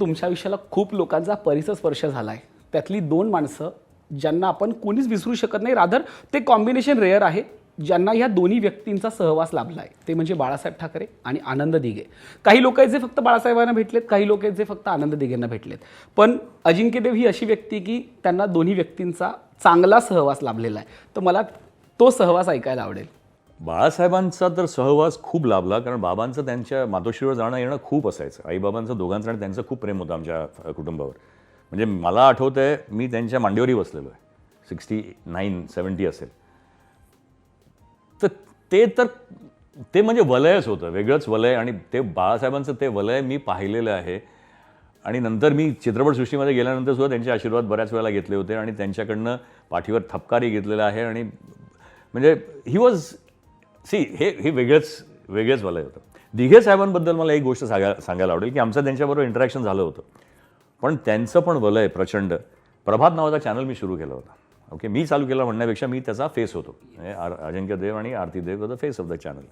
तुमच्या आयुष्याला खूप लोकांचा परिसर स्पर्श झाला आहे त्यातली दोन माणसं ज्यांना आपण कोणीच विसरू शकत नाही. रादर ते कॉम्बिनेशन रेअर आहे ज्यांना ह्या दोन्ही व्यक्तींचा सहवास लाभला आहे ते म्हणजे बाळासाहेब ठाकरे आणि आनंद दिघे. काही लोक आहेत जे फक्त बाळासाहेबांना भेटलेत काही लोक आहेत जे फक्त आनंद दिघेंना भेटलेत. पण अजिंक्यदेव ही अशी व्यक्ती की त्यांना दोन्ही व्यक्तींचा चांगला सहवास लाभलेला आहे. तर मला तो सहवास ऐकायला आवडेल. बाळासाहेबांचा तर सहवास खूप लाभला कारण बाबांचं त्यांच्या मातोश्रीवर जाणं येणं खूप असायचं. आईबाबांचं दोघांचं आणि त्यांचं खूप प्रेम होतं आमच्या कुटुंबावर. म्हणजे मला आठवतं आहे मी त्यांच्या मांडीवरही बसलेलो आहे. सिक्स्टी नाईन सेवन्टी असेल. तर ते तर ते म्हणजे वलयच होतं वेगळंच वलय आणि ते बाळासाहेबांचं ते वलय मी पाहिलेलं आहे. आणि नंतर मी चित्रपटसृष्टीमध्ये गेल्यानंतर सुद्धा त्यांचे आशीर्वाद बऱ्याच वेळेला घेतले होते आणि त्यांच्याकडनं पाठीवर थपकारी घेतलेला आहे आणि म्हणजे ही वॉज सी हे हे वेगळंच वेगळंच वलय होतं. दिघे साहेबांबद्दल मला एक गोष्ट सांगा सांगायला आवडेल की आमचं त्यांच्याबरोबर इंटरॅक्शन झालं होतं. पण त्यांचं पण वलय प्रचंड. प्रभात नावाचा चॅनल मी सुरू केला होता. ओके मी चालू केला म्हणण्यापेक्षा मी त्याचा फेस होतो. म्हणजे आर अजिंक्य देव आणि Aarti Dev the face of the channel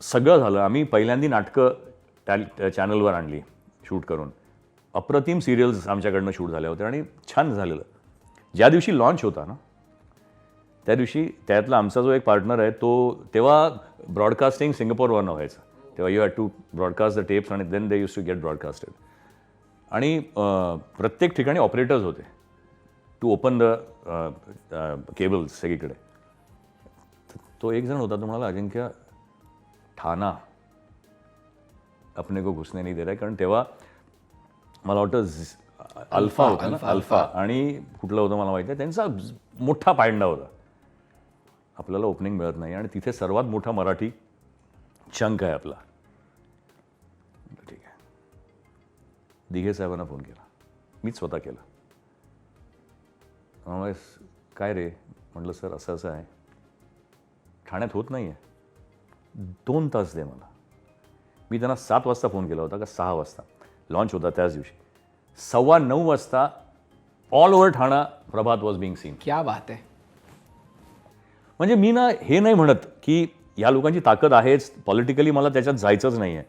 सगळं झालं. आम्ही पहिल्यांदी नाटकं त्या चॅनलवर आणली शूट करून. अप्रतिम सिरियल्स आमच्याकडनं शूट झाल्या होत्या आणि छान झालेलं. ज्या दिवशी लॉन्च होता ना त्या दिवशी त्यातला आमचा जो एक पार्टनर आहे तो तेव्हा ब्रॉडकास्टिंग सिंगापूरवरनं व्हायचं तेव्हा you had to broadcast the tapes आणि then they use to get broadcasted आणि प्रत्येक ठिकाणी ऑपरेटर्स होते टू ओपन द केबल्स सगळीकडे. तो एक जण होता तो म्हणाला अजिंक्य ठाणा अपने को घुसने नाही दे रहा है." कारण तेव्हा मला वाटतं अल्फा होता ना अल्फा आणि कुठलं होतं मला माहिती आहे त्यांचा मोठा पायंडा होता. आपल्याला ओपनिंग मिळत नाही. आणि तिथे सर्वात मोठा मराठी चंक आहे आपला. ठीक आहे. दिघे साहेबांना फोन केला. मीच स्वतः केला. काय रे? म्हटलं सर असं असं आहे. ठाण्यात होत नाही आहे दोन तास दे मला. मी त्यांना सात वाजता फोन केला होता का सहा वाजता. लॉन्च होता त्याच दिवशी. सव्वा नऊ वाजता all over Thana Prabhat was being seen क्या बात आहे. म्हणजे मी ना हे नाही म्हणत की या लोकांची ताकद आहेच. पॉलिटिकली मला त्याच्यात जायचंच नाही आहे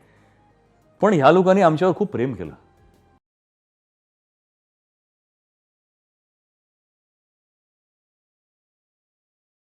पण ह्या लोकांनी आमच्यावर खूप प्रेम केलं.